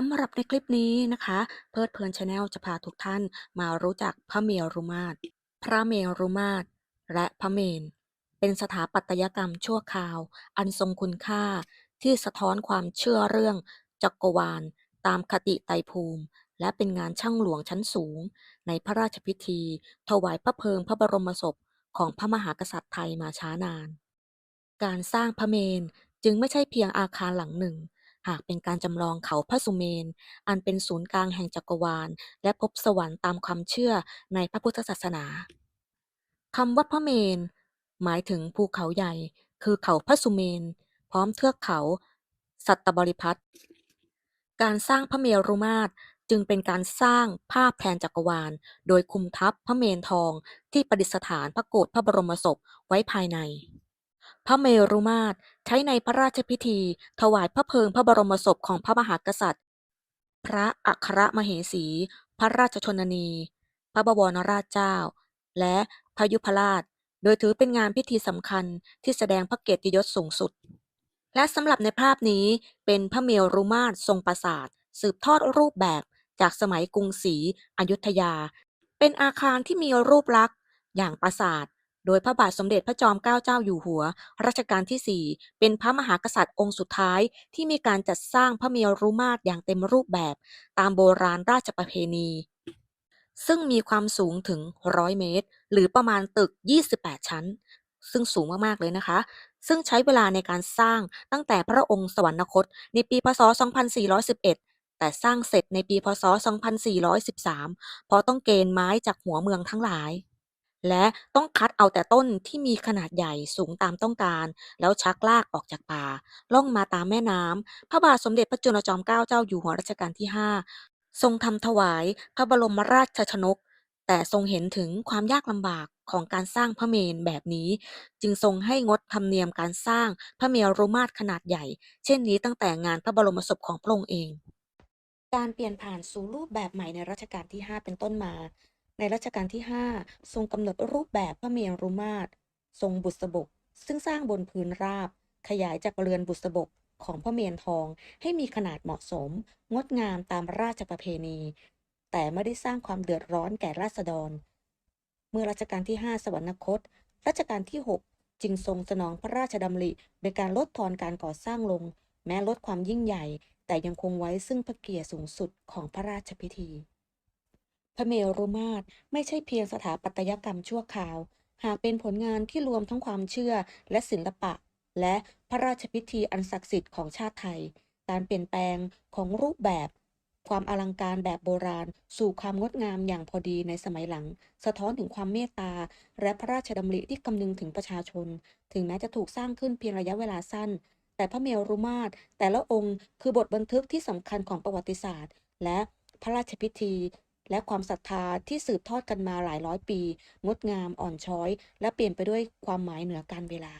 สำหรับในคลิปนี้นะคะ เพิดเพลินชาแนลจะพาทุกท่านมารู้จักพระเมรุมาตร พระเมรุมาตร และพระเมรุเป็นสถาปัตยกรรมชั่วคราว อันทรงคุณค่าที่สะท้อนความเชื่อเรื่องจักรวาล ตามคติไตภูมิ และเป็นงานช่างหลวงชั้นสูง ในพระราชพิธี ถวายพระเพลิงพระบรมศพของพระมหากษัตริย์ไทยมาช้านาน การสร้างพระเมรุจึงไม่ใช่เพียงอาคารหลังหนึ่ง หากเป็นการจำลองเขาพระสุเมน อันเป็นศูนย์กลางแห่งจักรวาล และภพสวรรค์ตามความเชื่อในพระพุทธศาสนาคำว่าพระเมรุหมายถึงภูเขาใหญ่ คือเขาพระสุเมน พร้อมเทือกเขา สัตบริพัตรการสร้างพระเมรุมาตรจึงเป็นการสร้างภาพแทนจักรวาล โดยคุมทับพระเมรุทองที่ประดิษฐานพระโกศพระบรมศพไว้ภายใน พระเมรุมาตรใช้ในพระราชพิธี ถวายพระเพลิงพระบรมศพของพระมหากษัตริย์ พระอัครมเหสี พระราชชนนี พระบวรราชเจ้า และพระยุพราช โดยถือเป็นงานพิธีสำคัญที่แสดงพระเกียรติยศสูงสุด และสำหรับในภาพนี้เป็นพระเมรุมาตรทรงปราสาท สืบทอดรูปแบบจากสมัยกรุงศรีอยุธยา เป็นอาคารที่มีรูปลักษณ์อย่างปราสาท โดยพระบาทสมเด็จพระจอมเกล้าเจ้าอยู่หัว รัชกาลที่ 4 เป็นพระมหากษัตริย์องค์สุดท้ายที่มีการจัดสร้างพระเมรุมาตรอย่างเต็มรูปแบบ ตามโบราณราชประเพณี ซึ่งมีความสูงถึง 100 เมตร หรือประมาณตึก 28 ชั้น ซึ่งสูงมาก ๆ เลยนะคะ ซึ่งใช้เวลาในการสร้างตั้งแต่พระองค์สวรรคต ในปีพศ.2411แต่สร้างเสร็จในปีพศ.2413 เพราะต้องเกณฑ์ไม้จากหัวเมืองทั้งหลาย และต้องคัดเอาแต่ต้นที่มีขนาดใหญ่สูงตามต้องการ แล้วชักลากออกจากป่า ล่องมาตามแม่น้ำพระบาทสมเด็จพระจุลจอมเกล้าเจ้าอยู่หัวรัชกาลที่ 5 ทรงทำถวายพระบรมราชชนก แต่ทรงเห็นถึงความยากลำบากของการสร้างพระเมรุแบบนี้ จึงทรงให้งดธรรมเนียมการสร้างพระเมรุมาตรขนาดใหญ่ เช่นนี้ตั้งแต่งานพระบรมศพของพระองค์เอง การเปลี่ยนผ่านสู่รูปแบบใหม่ในรัชกาลที่ 5 เป็นต้นมา ในรัชกาลที่ 5 ทรงกำหนดรูปแบบพระเมรุมาตร ทรงบุษบก ซึ่งสร้างบนพื้นราบ ขยายจากเรือนบุษบกของพระเมรุทองให้มีขนาดเหมาะสม งดงามตามราชประเพณี แต่ไม่ได้สร้างความเดือดร้อนแก่ราษฎร เมื่อรัชกาลที่ 5 สวรรคต รัชกาลที่ 6 จึงทรงสนองพระราชดำริโดยการลดทอนการก่อสร้างลง แม้ลดความยิ่งใหญ่ แต่ยังคงไว้ซึ่งพระเกียรติสูงสุดของพระราชพิธี พระเมรุมาตรไม่ใช่เพียงสถาปัตยกรรมชั่วคราว หากเป็นผลงานที่รวมทั้งความเชื่อและศิลปะ และพระราชพิธีอันศักดิ์สิทธิ์ของชาติไทย การเปลี่ยนแปลงของรูปแบบ ความอลังการแบบโบราณ สู่ความงดงามอย่างพอดีในสมัยหลัง สะท้อนถึงความเมตตา และพระราชดำริที่คำนึงถึงประชาชน ถึงแม้จะถูกสร้างขึ้นเพียงระยะเวลาสั้น แต่พระเมรุมาตรแต่ละองค์คือบทบันทึกที่สำคัญของประวัติศาสตร์ และพระราชพิธี และความศรัทธาที่สืบทอดกันมาหลายร้อยปี งดงามอ่อนช้อย และเปลี่ยนไปด้วยความหมายเหนือการเวลา